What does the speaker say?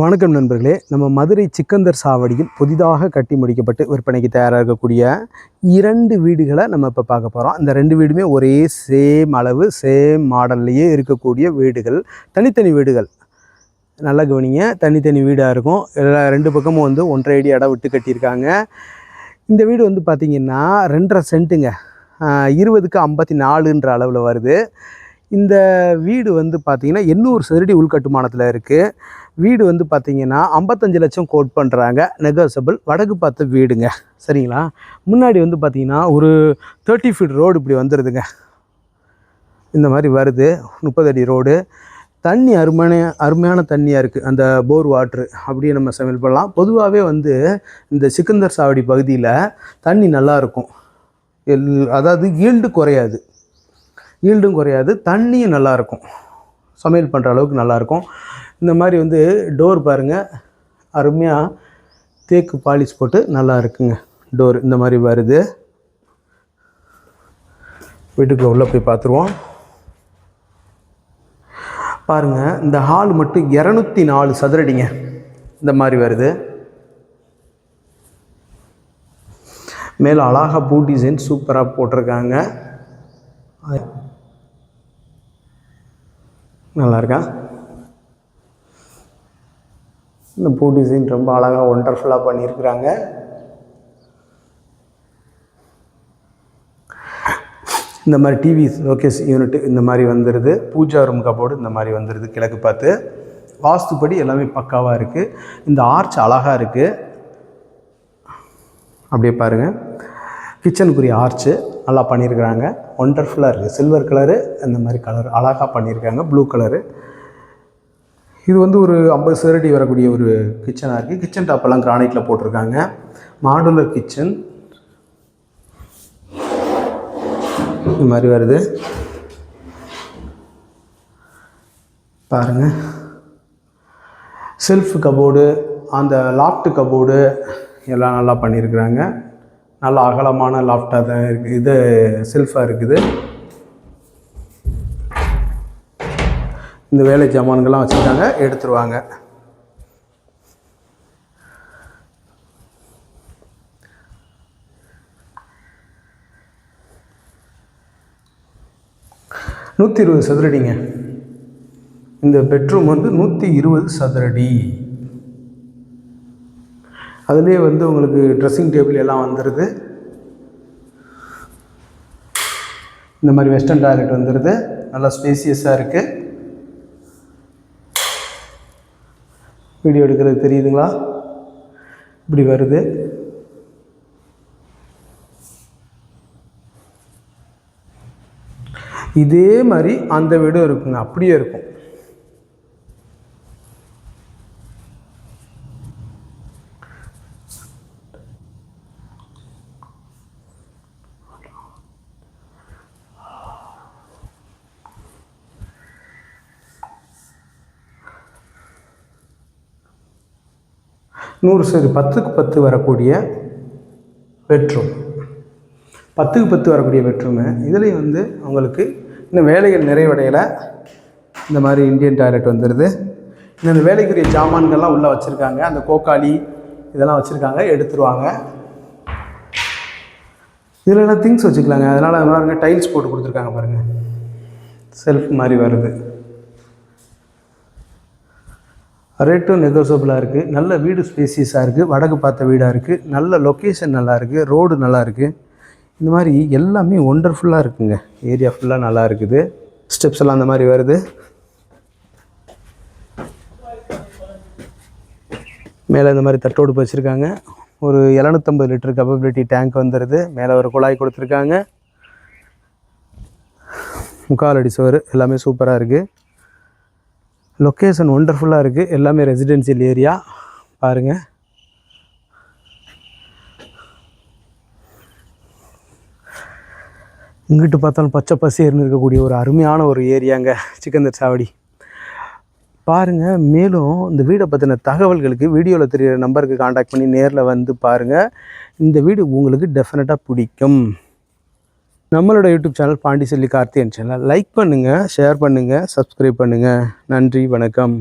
வணக்கம் நண்பர்களே. நம்ம மதுரை சிக்கந்தர் சாவடியில் புதிதாக கட்டி முடிக்கப்பட்டு விற்பனைக்கு தயாராக இருக்கக்கூடிய இரண்டு வீடுகளை நம்ம இப்போ பார்க்க போகிறோம் இந்த ரெண்டு வீடுமே ஒரே சேம் அளவு சேம் மாடல்லையே இருக்கக்கூடிய வீடுகள். தனித்தனி வீடுகள். நல்லா கவனிங்க. தனித்தனி வீடாக இருக்கும். எல்லா ரெண்டு பக்கமும் வந்து ஒன்றரை அடி இடம் விட்டு கட்டியிருக்காங்க. இந்த வீடு வந்து பார்த்திங்கன்னா ரெண்டரை சென்ட்டுங்க. இருபதுக்கு ஐம்பத்தி நாலுன்ற அளவில் வருது. இந்த வீடு வந்து பார்த்திங்கன்னா எண்ணூறு சதுரடி உள்கட்டுமானத்தில் இருக்குது வீடு வந்து பார்த்திங்கன்னா ஐம்பத்தஞ்சு லட்சம் கோட் பண்ணுறாங்க நெகோசபிள் வடக்கு பார்த்த வீடுங்க. சரிங்களா? முன்னாடி வந்து பார்த்திங்கன்னா ஒரு தேர்ட்டி ஃபீட் ரோடு இப்படி வந்துடுதுங்க இந்த மாதிரி வருது. முப்பது அடி ரோடு தண்ணி அருமையான அருமையான தண்ணியாக இருக்குது அந்த போர் வாட்ரு அப்படியே நம்ம சமையல் பண்ணலாம். பொதுவாகவே வந்து இந்த சிக்கந்தர் சாவடி பகுதியில் தண்ணி நல்லா இருக்கும். எல் அதாவது ஈல்டு குறையாது. ஈல்டும் குறையாது தண்ணியும் நல்லாயிருக்கும். சமையல் பண்ணுற அளவுக்கு நல்லாயிருக்கும். இந்த மாதிரி வந்து டோர் பாருங்கள் அருமையாக தேக்கு பாலிஷ் போட்டு நல்லா இருக்குங்க டோர் இந்த மாதிரி வருது. வீட்டுக்கு உள்ளே போய் பார்த்துருவோம். பாருங்கள் இந்த ஹால் மட்டும் இரநூத்தி நாலு சதுரடிங்க. இந்த மாதிரி வருது. மேலே அழகா பூ டிசைன் சூப்பராக போட்டிருக்காங்க. நல்லா இருக்கா இந்த பூ டிசைன் ரொம்ப அழகாக ஒண்டர்ஃபுல்லாக பண்ணியிருக்கிறாங்க. இந்த மாதிரி டிவி லோகேஷ் யூனிட் இந்த மாதிரி வந்துடுது பூஜா ரூம் கபோர்டு இந்த மாதிரி வந்துடுது கிழக்கு பார்த்து. வாஸ்துப்படி எல்லாமே பக்காவாக இருக்குது இந்த ஆர்ச் அழகாக இருக்குது அப்படியே பாருங்கள் கிச்சனுக்குரிய ஆர்ச்சு நல்லா பண்ணியிருக்கிறாங்க. ஒண்டர்ஃபுல்லாக இருக்குது சில்வர் கலரு இந்த மாதிரி கலர் அழகாக பண்ணியிருக்காங்க. ப்ளூ கலரு இது வந்து ஒரு ஐம்பது சதுரடி வரக்கூடிய ஒரு கிச்சனாக இருக்குது கிச்சன் டாப்பெல்லாம் கிரானைட்டில் போட்டிருக்காங்க. மாடுலர் கிச்சன் இது மாதிரி வருது. பாருங்கள் செல்ஃப் கபோர்டு அந்த லாஃப்ட் கபோர்டு எல்லாம் நல்லா பண்ணியிருக்கிறாங்க. நல்ல அகலமான லாஃப்டாக தான் இருக்குது இது செல்ஃபாக இருக்குது. இந்த வேலை ஜாமான்கள்லாம் வச்சுருக்காங்க. எடுத்துருவாங்க. நூற்றி இருபது சதுரடிங்க. இந்த பெட்ரூம் வந்து நூற்றி இருபது சதுரடி. அதுலேயே வந்து உங்களுக்கு ட்ரெஸ்ஸிங் டேபிள் எல்லாம் வந்துடுது இந்த மாதிரி வெஸ்டர்ன் டாய்லெட் வந்துடுது நல்லா ஸ்பேசியஸாக இருக்குது வீடியோ எடுக்கிறது தெரியுதுங்களா? இப்படி வருது. இதே மாதிரி அந்த வீடும் இருக்குங்க. அப்படியே இருக்கும். நூறு சரி பத்துக்கு பத்து வரக்கூடிய வெற்றும். பத்துக்கு பத்து வரக்கூடிய பெட்ரூமு இதுலேயும் வந்து அவங்களுக்கு இன்னும் வேலைகள் நிறைவடையலை. இந்த மாதிரி இந்தியன் டாய்லெட் வந்துடுது இன்னும் இந்த வேலைக்குரிய ஜாமான்கள்லாம் உள்ளே வச்சுருக்காங்க. அந்த கோக்காளி இதெல்லாம் வச்சுருக்காங்க எடுத்துருவாங்க. இதில் எல்லாம் திங்ஸ் வச்சுக்கலாங்க. அதனால் பாருங்கள் டைல்ஸ் போட்டு கொடுத்துருக்காங்க பாருங்கள் செல்ஃப் மாதிரி வருது. ரேட்டும் நெகோசபிளாக இருக்குது நல்ல வீடு ஸ்பேசியஸாக இருக்குது வடக்கு பார்த்த வீடாக இருக்குது நல்ல லொக்கேஷன் நல்லா இருக்குது ரோடு நல்லா இருக்குது இந்த மாதிரி எல்லாமே ஒண்டர்ஃபுல்லாக இருக்குங்க. ஏரியா ஃபுல்லாக நல்லா இருக்குது. ஸ்டெப்ஸ் எல்லாம் அந்த மாதிரி வருது. மேலே இந்த மாதிரி தட்டோடு வச்சுருக்காங்க. ஒரு எழுநூத்தம்பது லிட்டர் கப்பபிலிட்டி டேங்க் வந்துடுது மேலே ஒரு குழாய் கொடுத்துருக்காங்க. முக்கால் அடி சோறு எல்லாமே சூப்பராக இருக்குது லொக்கேஷன் ஒண்டர்ஃபுல்லாக இருக்குது எல்லாமே ரெசிடென்சியல் ஏரியா பாருங்கள் இங்கிட்டு பார்த்தாலும் பச்சை பசேர்னு இருக்கக்கூடிய ஒரு அருமையான ஒரு ஏரியாங்க சிக்கந்தர் சாவடி பாருங்கள் மேலும் இந்த வீடை பற்றின தகவல்களுக்கு வீடியோவில் தெரியிற நம்பருக்கு காண்டாக்ட் பண்ணி நேரில் வந்து பாருங்கள் இந்த வீடு உங்களுக்கு டெஃபினட்டாக பிடிக்கும். நம்மளோட YouTube channel Pandichelvi Karthiyan channel like பண்ணுங்கள் ஷேர் பண்ணுங்கள் சப்ஸ்கிரைப் பண்ணுங்கள் நன்றி வணக்கம்.